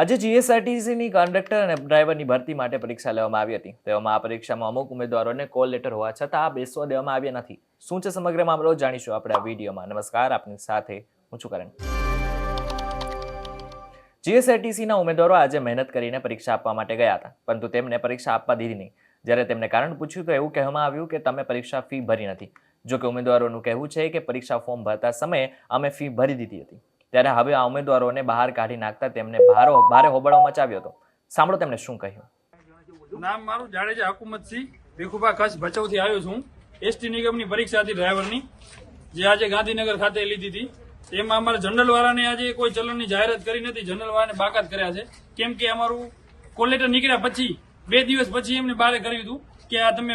આજે જીએસઆરટીસીની કંડક્ટર અને ડ્રાઈવરની ભરતી માટે પરીક્ષા લેવામાં આવી હતી. તેવામાં આ પરીક્ષામાં અમુક ઉમેદવારોને કોલ લેટર હોવા છતાં આ બેસવા દેવામાં આવ્યા નથી. શું છે સમગ્ર મામલો જાણીશું આપણે આ વિડીયોમાં. નમસ્કાર, આપની સાથે હું છું કરણ. જીએસઆરટીસીના ઉમેદવારો આજે મહેનત કરીને પરીક્ષા આપવા માટે ગયા હતા, પરંતુ તેમને પરીક્ષા આપવા દીધી નહીં. જ્યારે તેમને કારણ પૂછ્યું તો એવું કહેવામાં આવ્યું કે તમે પરીક્ષા ફી ભરી નથી. જોકે ઉમેદવારોનું કહેવું છે કે પરીક્ષા ફોર્મ ભરતા સમયે અમે ફી ભરી દીધી હતી. ત્યારે હવે આ ઉમેદવારોને બહાર કાઢી નાખતા તેમને ભારો ભારે હોબાળો મચાવ્યો હતો. સાંભળો તેમણે શું કહ્યું. નામ મારું જાડેજા હકુમતસિંહ ભીખુભા કચ્છ ભચાઉથી આવ્યો છું. એસટી નિગમની પરીક્ષા હતી ડ્રાઈવરની, જે આજે ગાંધીનગર ખાતે લીધી હતી. એમાં અમારા જનરલવાળાને આજે કોઈ ચલણની જાહેરાત કરી નથી. જનરલવાળાને બાકાત કર્યા છે. કેમ કે અમારું કોલેટર નીકળ્યા પછી, બે દિવસ પછી એમને બારે કર્યું હતું કે આ તમે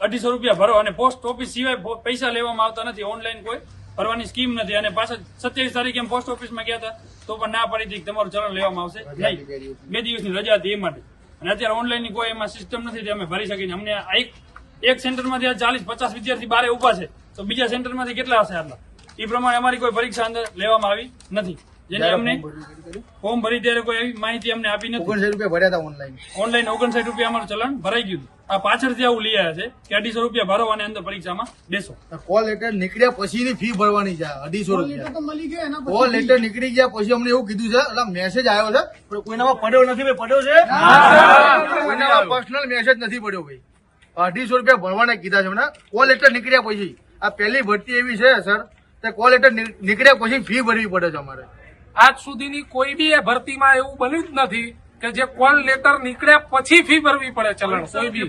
અઢીસો રૂપિયા ભરો અને પોસ્ટ ઓફિસ સિવાય પૈસા લેવામાં આવતા નથી. ઓનલાઈન કોઈ ભરવાની સ્કીમ નથી. અને પાછા સત્યાવીસ તારીખે એમ પોસ્ટ ઓફિસમાં ગયા હતા તો પણ ના પડી હતી તમારું ચલણ લેવામાં આવશે. નહીં. બે દિવસની રજા હતી એ માટે. અને અત્યારે ઓનલાઈનની કોઈ એમાં સિસ્ટમ નથી અમે ભરી શકીએ અમને આ એક એક સેન્ટરમાંથી ચાલીસ પચાસ વિદ્યાર્થી બારે ઊભા છે. તો બીજા સેન્ટરમાંથી કેટલા હશે આટલા? એ પ્રમાણે અમારી કોઈ પરીક્ષા અંદર લેવામાં આવી નથી. જેને અમને ફોર્મ ભરી ત્યારે કોઈ એવી માહિતી અમને આપી નથી. ઓગણસાઠ રૂપિયા ભર્યા હતા ઓનલાઈન ઓનલાઈન ઓગણસાઠ રૂપિયા અમારું ચલણ ભરાઈ ગયું આ પાછળથી આવું લઈ આવ્યા છે કે અઢીસો રૂપિયા ભરો અને અંદર પરીક્ષામાં બેસો. કોલ લેટર નીકળ્યા પછીની ફી ભરવાની છે અઢીસો રૂપિયા. કોલ લેટર નીકળી ગયા પછી અમને એવું કીધું છે એટલે મેસેજ આવ્યો છે. પણ કોઈનામાં પડ્યો નથી ભાઈ પડ્યો છે? કોઈનામાં પર્સનલ મેસેજ નથી પડ્યો ભાઈ. અઢીસો રૂપિયા ભરવાના કીધા છે હમણાં કોલ લેટર નીકળ્યા પછી. આ પહેલી ભરતી એવી છે સર કે કોલ લેટર નીકળ્યા પછી ફી ભરવી પડે છે અમારે. આજ સુધીની કોઈ બી એ ભરતીમાં એવું બન્યું જ નથી કે જે કોલ લેટર નીકળ્યા પછી ફી ભરવી પડે ચલણ કોઈ બી.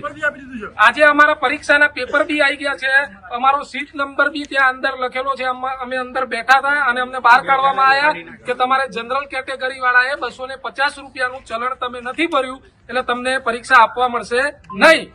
આજે અમારા પરીક્ષાના પેપર બી આવી ગયા છે અમારો સીટ નંબર બી ત્યાં અંદર લખેલો છે અમે અંદર બેઠા હતા અને અમને બહાર કાઢવામાં આવ્યા કે તમારે જનરલ કેટેગરી વાળાએ બસો ને પચાસ રૂપિયાનું ચલણ તમે નથી ભર્યું એટલે તમને પરીક્ષા આપવા મળશે નહીં.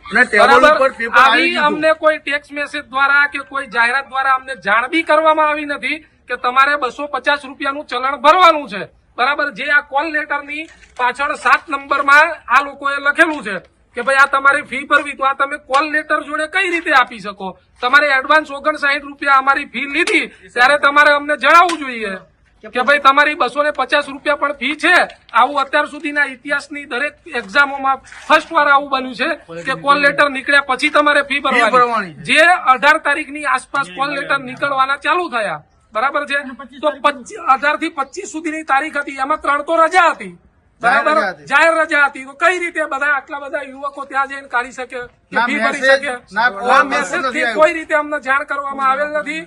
આવી અમને કોઈ ટેક્સ મેસેજ દ્વારા કે કોઈ જાહેરાત દ્વારા અમને જાણ બી કરવામાં આવી નથી. કે તમારે બસો પચાસ રૂપિયાનું ચલણ ભરવાનું છે. બરાબર? જે આ કોલ લેટરની પાછળ સાત નંબરમાં આ લોકોએ લખેલું છે કે ભાઈ આ તમારે ફી ભરવી તો આ તમે કોલ લેટર જોડે કઈ રીતે આપી શકો? તમારે એડવાન્સ ઓગણસાઠ રૂપિયા અમારી ફી લીધી ત્યારે તમારે અમને જણાવવું જોઈએ કે ભાઈ તમારી બસો ને પચાસ રૂપિયા પણ ફી છે. આવું અત્યાર સુધીના ઇતિહાસની દરેક એક્ઝામોમાં ફર્સ્ટ વાર આવું બન્યું છે કે કોલ લેટર નીકળ્યા પછી તમારે ફી ભરવાની. જે અઢાર તારીખની આસપાસ કોલ લેટર નીકળવાના ચાલુ થયા. બરાબર છે? તો અઢારથી પચીસ સુધીની તારીખ હતી. એમાં ત્રણ તો રજા હતી. બરાબર? જાહેર રજા હતી. તો કઈ રીતે બધા આટલા બધા યુવકો ત્યાં જઈને કાઢી શકે? કે ફી ભરી શકે? ના ના મેસેજથી કોઈ રીતે અમને જાણ કરવામાં આવેલ નથી.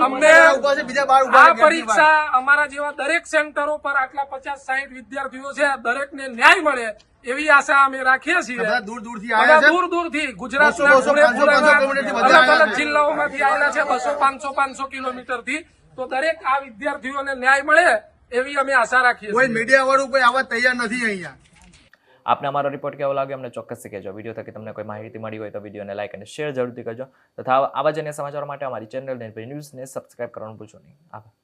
અમને છે, બીજા બાર ઊભા આ. પરીક્ષા અમારા જેવા દરેક સેન્ટરો પર આટલા પચાસ સાહીઠ વિદ્યાર્થીઓ છે દરેકને ન્યાય મળે એવી આશા અમે રાખીએ છીએ. દૂર દૂરથી દૂર દૂરથી ગુજરાત અલગ અલગ જિલ્લાઓમાંથી આવેલા છે બસો પાંચસો પાંચસો કિલોમીટરથી તો દરેક આ વિદ્યાર્થીઓને ન્યાય મળે એવી અમે આશા રાખીએ કોઈ મીડિયા વાળું કોઈ આવા તૈયાર નથી અહીંયા. આપને અમારો રિપોર્ટ કેવો લાગ્યો? અમને ચોક્કસથી કહેજો. વીડિયો થકી તમને કોઈ માહિતી મળી હોય તો વિડીયોને લાઇક અને શેર જરૂરથી કરજો. તથા આવા જ અન્ય સમાચારો માટે અમારી ચેનલ ન્યૂઝને સબસ્ક્રાઇબ કરવાનું ભૂલશો નહીં. આભાર.